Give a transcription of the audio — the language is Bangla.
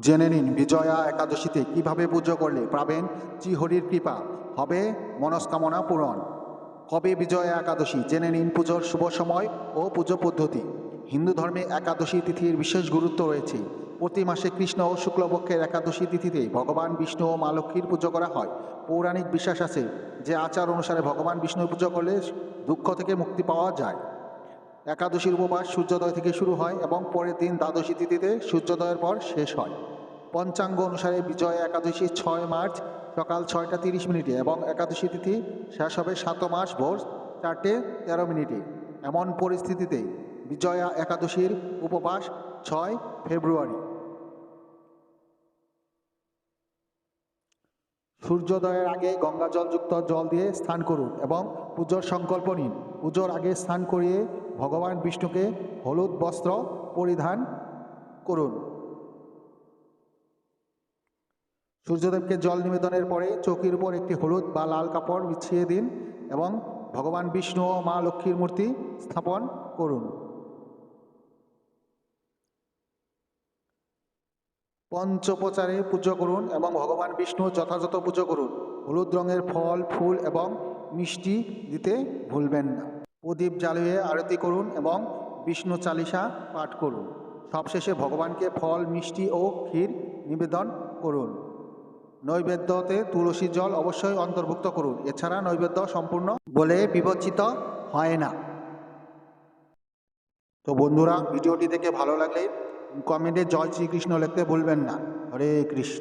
জেনে নিন, বিজয়া একাদশীতে কীভাবে পুজো করলে পাবেন? চিহরির কৃপা। হবে মনস্কামনা পূরণ। কবে বিজয়া একাদশী? জেনে নিন পুজোর শুভ সময় ও পুজো পদ্ধতি। হিন্দু ধর্মে একাদশী তিথির বিশেষ গুরুত্ব রয়েছে। প্রতি মাসে কৃষ্ণ ও শুক্লপক্ষের একাদশী তিথিতে ভগবান বিষ্ণু ও মা লক্ষ্মীর পুজো করা হয়। পৌরাণিক বিশ্বাস আছে যে আচার অনুসারে ভগবান বিষ্ণুর পুজো করলে দুঃখ থেকে মুক্তি পাওয়া যায়। একাদশীর উপবাস সূর্যোদয় থেকে শুরু হয় এবং পরের দিন দ্বাদশী তিথিতে সূর্যোদয়ের পর শেষ হয়। পঞ্চাঙ্গ অনুসারে বিজয় একাদশী ছয় মার্চ সকাল ছয়টা তিরিশ মিনিটে এবং একাদশী তিথি শেষ হবে সাত মাস ভোর চারটে তেরো মিনিটে। এমন পরিস্থিতিতে বিজয়া একাদশীর উপবাস ছয় ফেব্রুয়ারি। সূর্যোদয়ের আগে গঙ্গা জলযুক্ত জল দিয়ে স্নান করুন এবং পুজোর সংকল্প নিন। পুজোর আগে স্নান করিয়ে ভগবান বিষ্ণুকে হলুদ বস্ত্র পরিধান করুন। সূর্যদেবকে জল নিবেদনের পরে চৌকির উপর একটি হলুদ বা লাল কাপড় বিছিয়ে দিন এবং ভগবান বিষ্ণু ও মা লক্ষ্মীর মূর্তি স্থাপন করুন। পঞ্চোপচারে পুজো করুন এবং ভগবান বিষ্ণু যথাযথ পুজো করুন। হলুদ রঙের ফল, ফুল এবং মিষ্টি দিতে ভুলবেন না। প্রদীপ জ্বালিয়ে আরতি করুন এবং বিষ্ণু চালিসা পাঠ করুন। সবশেষে ভগবানকে ফল, মিষ্টি ও ক্ষীর নিবেদন করুন। নৈবেদ্যতে তুলসী জল অবশ্যই অন্তর্ভুক্ত করুন। এছাড়া নৈবেদ্য সম্পূর্ণ বলে বিবেচিত হয় না। তো বন্ধুরা, ভিডিওটি দেখে ভালো লাগলে কমেন্টে জয় শ্রীকৃষ্ণ লিখতে ভুলবেন না। হরে কৃষ্ণ।